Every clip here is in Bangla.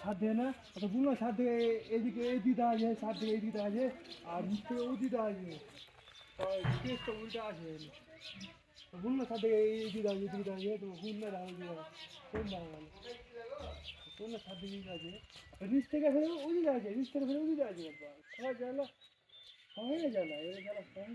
ছাদ দিয়ে না তো বুঝলো ছাদ থেকে এদিকে এই দিদা আছে ছাদ থেকে এই দিদা আছে, আর নিচ থেকে ওই দিদা আছে। কেসটা উল্টা আছে। তো বুঝলো ছাদ থেকে এই দিদা আছে এই দিদা আছে, তো বুঝ না দাঁড়ানো দিদা, কোন দাঁড়ানো কোন থেকে দিদা আছে। আর নিচ থেকে ফেলে ওই দিদা আছে, নিচ থেকে ফেলে ওই দিদা আছে সবাই জানো সবাই জানা এবার জানা সবাই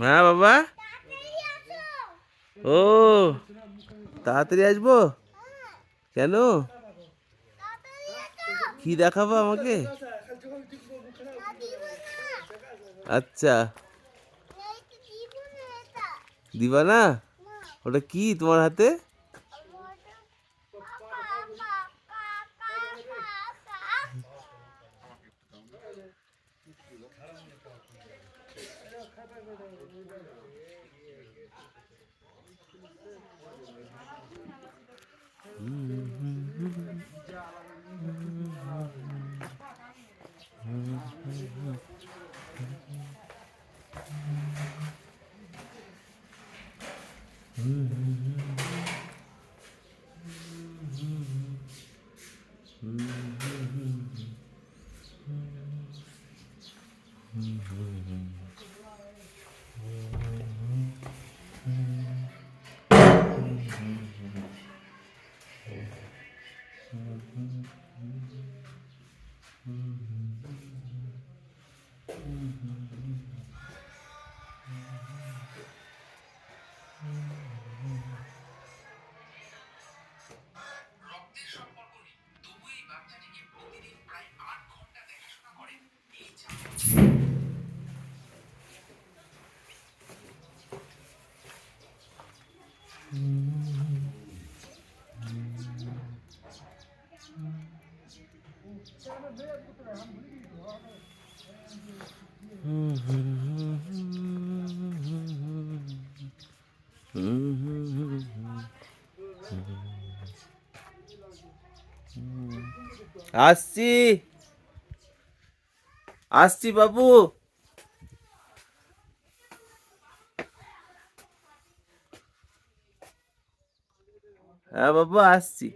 হ্যাঁ বাবা? ও, তাড়াতাড়ি আসব? কেন? কি দেখাবো আমাকে? আচ্ছা। দিবা না ওটা কি তোমার হাতে? 걸로? 음. আসছি। আসছি বাবু। হ্যাঁ বাবু আসছি।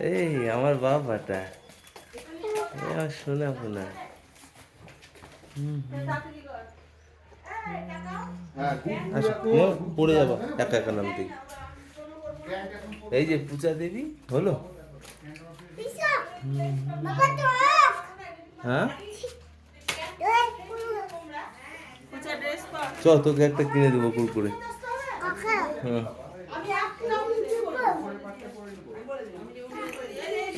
এই আমার বাবাটা। আমার শোনা ফোনা হ্যাঁ পড়ে যাব। একা একা নামতে এই যে পূজা দেবী হলো? হ্যাঁ? চ তোকে একটা কিনে দেবো কুরকুরে। হ্যাঁ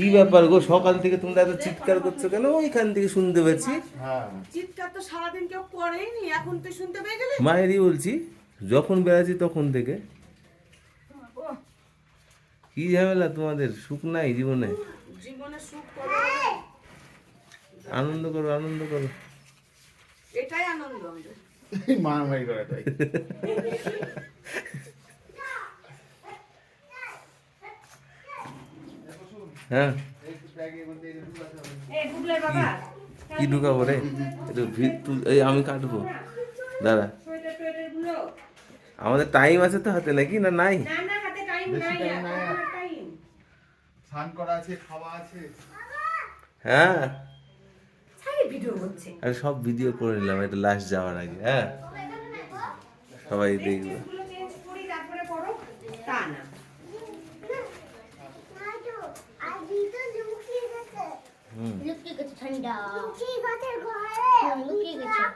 কি ব্যাপার গো? সকাল থেকে তোমরা এত চিৎকার করছ কেন? ওইখান থেকে শুনতে পাচ্ছি হ্যাঁ। চিৎকার তো সারাদিন কেউ করেনি এখন তুই শুনতে পেয়ে গেলি? মায়েরই বলছি যখন বেড়াচ্ছি তখন থেকে। কি ঝামেলা তোমাদের? সুখ নাই জীবনে? জীবনে সুখ করো আনন্দ করো আনন্দ করো। এটাই আনন্দ। আমাদের মারামারি করাটাই। হ্যাঁ। কি ঢুকাবো রে? একটু ভিড় তুল- এই আমি কাটবো। দাঁড়া। আমাদের টাইম আছে তো হাতে নাকি না নাই? না না হাতে টাইম বেশি নাই time নাই আর। টাইম স্নান করা আছে খাওয়া আছে। হ্যাঁ। সারি ভিডিও হচ্ছে আমি সব ভিডিও করে নিলাম এটা লাস্ট যাওয়ার আগে হ্যাঁ। সবাই দেখবে। তারপরে তা না। 음. 눕기가 잔다. 눕기가 들고 해. 눕기가 잔다.